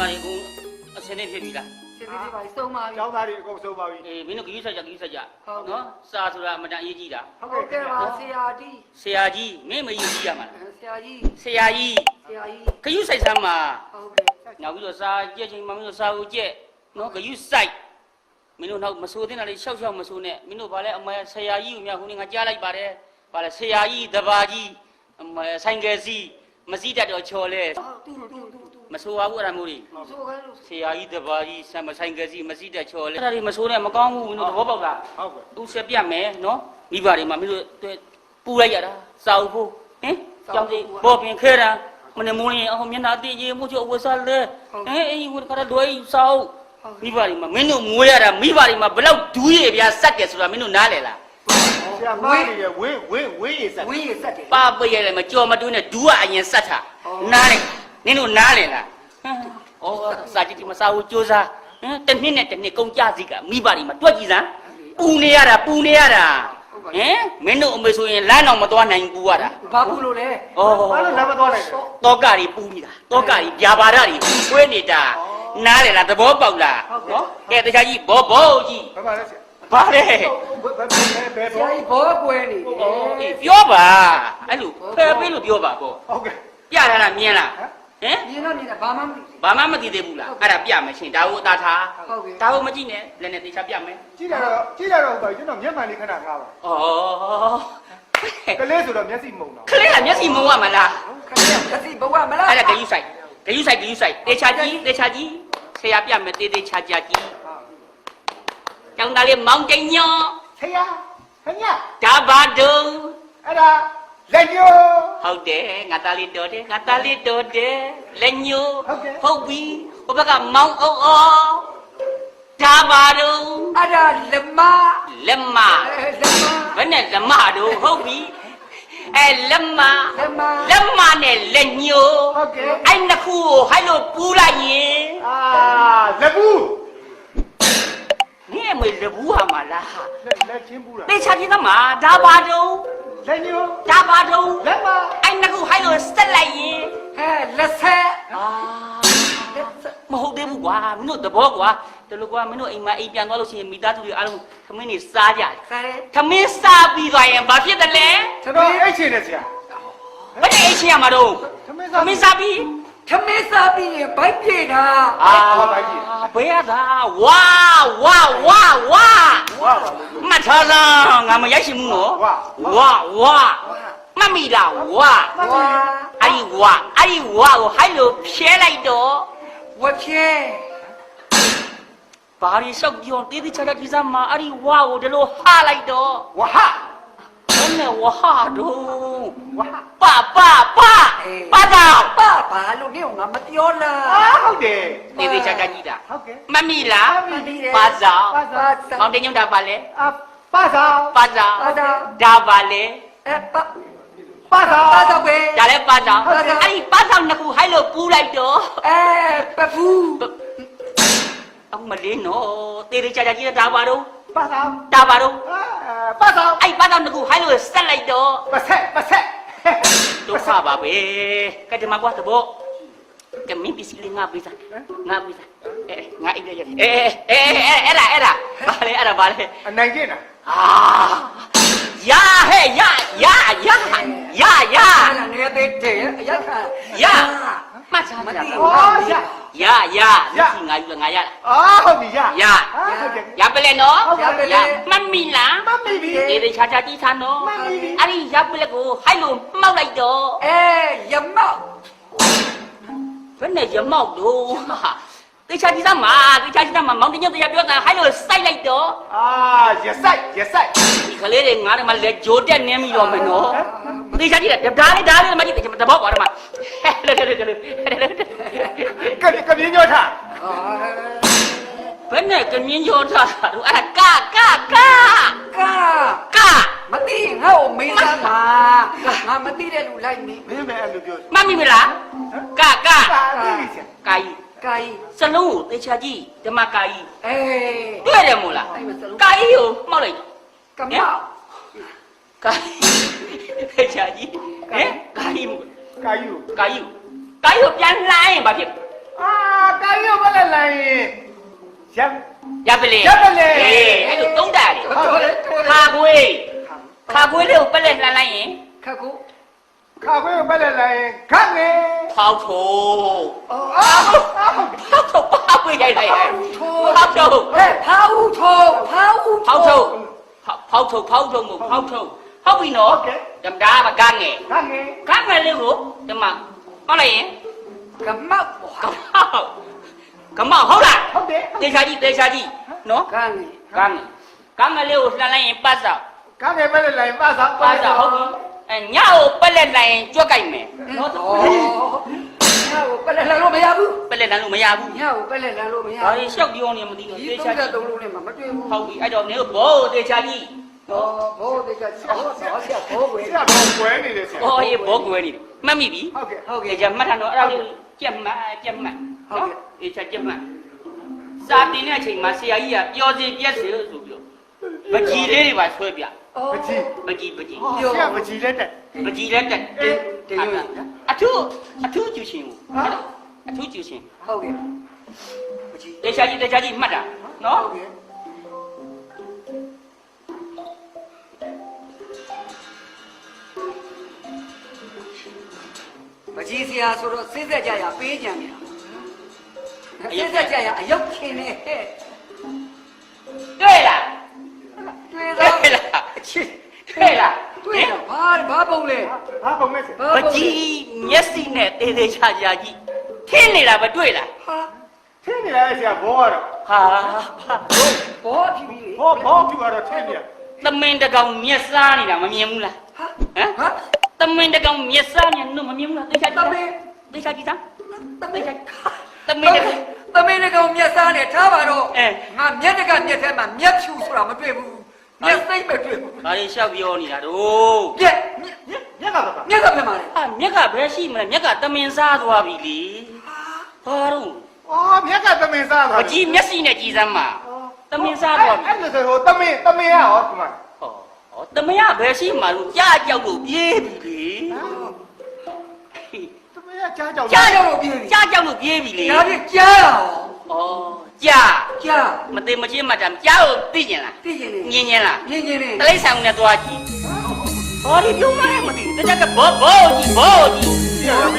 မာတွေအကုန်အစင်းနေဖြစ်ပြီလားရှင်သေးသေးပါစုံပါပြီကျောင်းသားတွေအကုန်ဆုံးပါပြီအေးမင်းတို့ဂရုစိုက်ကြဂရုစိုက်ကြဟုတ်ကဲ့နော်စာဆိုတာအမတန်အရေးကြီးတာဟုတ်ကဲ့ပါဆရာကြီးဆရာကြီးမင်းမယူကြည့်ရမှာလားဆရာကြီးဆရာကြီးဆရာကြီးဂရုစိုက်စမ်းမှာဟုတ်ကဲ့နောက်ပြီးတော့စာကြက်ချင်းမမင်းတို့စာကိုကြက်နော်ဂရုစိုက်မင်းတို့နောက်မဆိုသင့်တာလေးရှောက်ရှောက်မဆိုနဲ့မင်းတို့ဗာလဲအမေဆရာကြီးကိုမြခုနေငါကြားလိုက်ပါတယ်ဗာလဲဆရာကြီးတဘာကြီးအမေဆိုင်ကယ်စီ မစည်းတတ်တော့ချော်လဲတူတူတူတူမဆိုပါဘူးအဲ့ဒါမျိုးတွေဆိုခိုင်းလို့ဆရာကြီးတဘာကြီးဆမ်မဆိုင်ကယ်စီမစည်းတတ်ချော်လဲအဲ့ဒါတွေမဆိုနဲ့မကောင်းဘူးမင်းတို့သဘောပေါက်လားဟုတ်ကဲ့သူဆက်ပြတ်မယ်နော်မိဘတွေမှာမင်းတို့တွေ့ပူလိုက်ရတာစာအုပ်ဖို့ဟင်ကြောင်စီပေါ်ပင်ခဲတာမနေ့မိုးရင်အော်မျက်နှာတည်ကြီးမှုချအဝတ်စားလဲဟင်အေးဝင်ခါတော့လွယ်စာအုပ်မိဘတွေမှာမင်းတို့မွေးရတာမိဘတွေမှာဘလောက်ဒူးရပြစက်တယ်ဆိုတာမင်းတို့နားလေလား ဆရာမနေရဝင်းဝင်းဝင်းရစက်ဝင်းရဆက်တယ်ပါပိတ်ရတယ်မကြော်မတွင်းနဲ့ဒူးကအရင်စက်တာနားလေနင်းတို့နားလေလားဟမ်အော်စာကြည့်ဒီမစာအုပ်စူးစားဟင်တစ်နှစ်နဲ့တစ်နှစ်ကုန်ကြစီကမိဘတွေမှာတွက်ကြည့်စမ်းပူနေရတာပူနေရတာဟင်မင်းတို့အမေဆိုရင်လမ်းတော်မသွားနိုင်ဘူးပူရတာဘာဘူးလို့လဲဩဘာလို့လမ်းမသွားနိုင်လဲတောကတွေပူနေတာတောကတွေဗျာပါဒတွေဆွဲနေတာနားလေလားသဘောပေါက်လားနော်ကဲတခြားကြီးဘောဘောကြီးဘာမှလဲဆရာ ဘာလဲဘယ်ဘယ်ဘယ်ဆရာကြီးဘောကွယ်နေတယ်အေးပြောပါအဲ့လိုဖယ်ပေးလို့ပြောပါပေါ့ဟုတ်ကဲ့ပြထားတာမြင်လားဟမ်မြင်တော့နေတာဘာမှမသိဘာမှမသိသေးဘူးလားအဲ့ဒါပြမယ်ရှင်ဒါကိုအသာထားဟုတ်ကဲ့ဒါကိုမကြည့်နဲ့လည်းနဲ့တေချာပြမယ်ကြည့်ရတော့ကြည့်ရတော့ဘာကျွန်တော်မျက်မှန်လေးခဏငားပါဩကလေးဆိုတော့မျက်စိမှုန်တော့ခလေးကမျက်စိမုံရမလားခဏခစီဘဝမလားအဲ့ဒါဂယုဆိုင်ဂယုဆိုင်ဂယုဆိုင်တေချာကြီးတေချာကြီးဆရာပြမယ်တေတေချာချာကြီး ကျောင်းသားလေးမောင်တိန်ညောဆရာခင်ဗျဒါဘာဒုံအဲ့ဒါလက်ညိုးဟုတ်တယ်ငါသားလေးတော်တယ်ငါသားလေးတော်တယ်လက်ညိုဟုတ်ကဲ့ဟုတ်ပြီဟိုဘက်ကမောင်အုံအောဒါဘာဒုံအဲ့ဒါလက်မလက်မအဲလက်မဘယ်နဲ့လက်မတို့ဟုတ်ပြီအဲလက်မလက်မလက်မနဲ့လက်ညိုဟုတ်ကဲ့အဲ့နှစ်ခုကိုဟိုက်လို့ပူးလိုက်ရင်အာလက်ဘူး နင်းအမေလက်ဘူးဟာမလားလက်လက်ချင်းဘူးလားတေချာချင်းသမားဒါဘာဒုံလက်ညိုးဒါဘာဒုံလက်မအဲ့နှစ်ခုဟိုက်လို့ဆက်လိုက်ရင်ဟဲလက်ဆက်အာလက်ဆက်မဟုတ်သေးဘူးကွာမင်းတို့သဘောကွာတလူကွာမင်းတို့အိမ်မှာအိမ်ပြန်သွားလို့ရှိရင်မိသားစုတွေအားလုံးသမင်းတွေစားကြတယ်ခရဲသမင်းစားပြီးသွားရင်ဘာဖြစ်တယ်လဲကျွန်တော်အိတ်ချင်တယ်ဆရာဘယ်နဲ့အိမ်ချင်းရမှာတော့သမင်းသစားမင်းစားပြီး ထမင်းစားပြီးရင်ဘိုက်ပြေတာအာဘယ်ရတာဝါဝါဝါဝါဝါမှတ်ထားလားငါမရိုက်ရှိမှုနော်ဝါဝါဝါမှတ်မိလားဝါဝါအဲ့ဒီဝါအဲ့ဒီဝါကိုဟိုက်လို့ဖြဲလိုက်တော့ဝက်ဖြဲဘာရီလျှောက်ပြောတေးသေးချာချာဒီစားမှာအဲ့ဒီဝါကိုဒီလိုဟာလိုက်တော့ဝါဟဘယ် နဲ့ဝါဟာတို့ဝါပါပါပါပါတော့ပါဘာလို့နေငါမပြောလားအာဟုတ်တယ်တေးသေးချာချာကြီးတာဟုတ်ကဲ့မမိလားမသိတယ်ပါဆောင်ပါစာမောင်တင်ညုံတာပါလေအာပါစာပါဆောင်ပါဆောင်ဒါပါလေအဲပါပါစာပါဆောင်ပဲဒါလည်းပါဆောင်အဲ့ဒီပါဆောင်နှစ်ခုဟိုက်လို့ပူးလိုက်တော့အဲပဖူးအောင်မလေးနော်တေးသေးချာချာကြီးတာပါတော့ပါစာဒါပါတော့ အာပါစာအဲ့ပါဆောင်နှစ်ခုဟိုက်လို့ဆက်လိုက်တော့ပဆက်ပဆက်ဒုက္ခပါပဲကဲဒီမှာကွာတဘောကမင်းပစ္စည်းလေးငါပေးစားငါပေးစားအဲငါအိပ်ရရတယ်အဲအဲအဲအဲ့ဒါအဲ့ဒါဘာလဲအဲ့ဒါဘာလဲအနိုင်ကျင့်တာအာရဟဲ့ရရရရရအဲ့ဒါနေသေးတယ်အရက်ခါရ မှတ်ထားကြတာဩရရရဒီငါယူငါရအာဟုတ်ပြီရရအာဟုတ်ကဲ့ရပလဲနော်ရပလေမှတ်မိလားမမီပြီ ဒီဒီချာချာကြည့်ထားနော်မှတ်မိပြီ အဲ့ဒီရပလဲကိုဟိုက်လို့မှောက်လိုက်တော့အဲရမောက်ဘယ်နဲ့ရမောက်လို့ဟာတေချာကြည့်သားမှာတေချာကြည့်သားမှာမောင်တင်ညတရားပြောတာဟိုက်လို့စိုက်လိုက်တော့အာရဆိုင်ရဆိုင်ဒီကလေးတွေငါတို့မှလက်ဂျိုးတက်နေပြီတော့မယ်နော် တေချာကြည့်တာဒါလေးဒါလေးမကြည့်တဘောပါတော့မှာဟဲ့လေလေလေလေကကကပြင်းညောထားဘယ်နဲ့ကမြင်းရောထားတာတို့အဲ့ကကကကာကမသိငါ့ကိုမေးသားမှာငါမသိတဲ့လူလိုက်နေမင်းပဲအဲ့လိုပြောမမိမလားကကကာပြီဆရာကာယီကာယီစလုံးကိုတေချာကြည့်ဓမ္မကာယီအေးတွေ့တယ်မို့လားကာယီကိုမှောက်လိုက်တော့ကမောက် ကာယီတေချာကြည့်ဟဲ့ကာယီကာယူကာယီကာယီကိုပြန်လှိုင်းရင်ဘာဖြစ်အအာကာယဘလည်းလိုင်းရရပလေရပလေအေးအဲ့လိုသုံးတာလေတော်တယ်တော်တယ်ခါခွေးခါခွေးလေးကိုပက်လက်လှမ်းလိုက်ရင်ခက်ကိုခါခွေးဘလည်းလိုင်းခတ်နေဖောက်ထိုးအာဖောက်ထိုးပါခွေးရိုက်လိုက်တယ်ထိုးဖောက်ထိုးဟဲ့ဖောက်ထိုးဖောက်ဖောက်ထုတ်ဖောက်ထုတ်ဖောက်ထုတ်မို့ဖောက်ထုတ် ဟုတ်ပြီနော်ဓမ္မဒါကကငယ်ခတ်နေကငယ်လေးကိုဓမ္မဟောလိုက်ရင်ကမောက်ဟကမောက်ကမောက်ဟုတ်လားဟုတ်တယ်တေချာကြီးတေချာကြီးနော်ကန်းနေကငယ်ကငယ်လေးကိုလှမ်းလိုက်ရင်ပတ်စောက်ခတ်နေဘလည်းလိုင်းပါစားပတ်စောက်ဟုတ်ပြီအဲညကိုပက်လက်လိုက်ရင်ကြွက်ကြိုက်မယ်နော်နော်တော့ညကိုပလက်လာလို့မရဘူးပက်လက်လမ်းလို့မရဘူးညကိုပလက်လာလို့မရဒါကြီးရှောက်ပြောနေမသိဘူးဒီတေချာကြီး33လုံးနဲ့မှမတွေ့ဘူးဟုတ်ပြီအဲ့တော့နေဘောတေချာကြီး ဟောဘောတေကဟောဟောဆရာဘောဝေဆရာတော်ကွယ်နေတယ်ဆရာဟောအေးဘောကွယ်နေတယ်မှတ်မိပြီဟုတ်ကဲ့ဟုတ်ကဲ့တေချာမှတ်ထားတော့အဲ့ဒါလေးကြက်မှတ်ကြက်မှတ်ဟုတ်ကဲ့တေချာကြက်မှတ်စာတင်တဲ့အချိန်မှာဆရာကြီးကပျော်စီပြက်စီလို့ဆိုပြီးတော့ပကြီးလေးတွေပါဆွဲပြပကြီး ပကြီးပကြီး ဆရာပကြီးလက်တက်ပကြီးလက်တက်တင်းတင်းရွေးအထူးအထူးကျူရှင်ကိုအထူးကျူရှင်ဟုတ်ကဲ့မကြည့်တေချာကြီးတေချာကြီးမှတ်တာနော်ဟုတ်ကဲ့ မကြည့်စရာဆိုတော့စိတ်သက်ကြရပေးကြံနေတာစိတ်သက်ကြရအယုတ်ခင်နေဟဲ့တွေ့လားတွေ့တွေ့တော့လားအချစ်တွေ့လားတွေ့တော့ဘာဘာပုံလဲဟာပုံမဲ့ဆရာဘာပပုံလဲကြီးမျက်စိနဲ့တေသေးချာချာကြီးထင်းနေတာပဲတွေ့လားဟာထင်းနေလားဆရာဘောကတော့ဟာဘောဖြီးပြီလေဘောဘောပြတော့ထင်းနေသမင်တကောင်မျက်စားနေတာမမြင်ဘူးလားဟာဟမ်ဟာ သမင်တကောင်မျက်စားနေလို့မမြင်ဘူးလားတေချာတကြီးမင်းတေချာကြီးသားတမင်းသမင်တကောင်တမင်းကောင်မျက်စားနဲ့ထားပါတော့အဲငါမျက်တကမျက်ထဲမှာမျက်ဖြူဆိုတာမတွေ့ဘူးမျက်စိတ်မတွေ့ဘူး။ဒါလေးရှောက်ပြောနေတာတို့မျက်မျက်ညညက်ကပါမျက်ကပြန်ပါလေ။ဟာမြက်ကဘယ်ရှိမလဲမြက်ကသမင်စားသွားပြီလေ။ဟာတော့အော်မြက်ကသမင်စားမသွားကြီးမျက်စိနဲ့ကြည်စမ်းမှာသမင်စားသွားပြီအဲ့လိုဆိုဟိုသမင်သမင်ရဟောဒီမှာ။ဟောဟော သမင်ကဘယ်ရှိမှလို့ကြားကြောက်လို့ပြေးပြီလေသမင်ရကြားကြောင်။ကြားကြောက်လို့ပြေးပြီ။ကြားကြောက်လို့ပြေးပြီလေဒါပြကြားရအောင်။ဩကြားကြားမသိမချင်းမှတမ်းကြားကိုသိကျင်လားသိရင်လေ။ညင်ညင်လားညင်ညင်နေ။တလိษံနဲ့သွားကြည့်။ဟောဒီပြုံးမလဲမသိဘူး။တခြားကဘောဘောကြီးဘောကြီးဆရာမ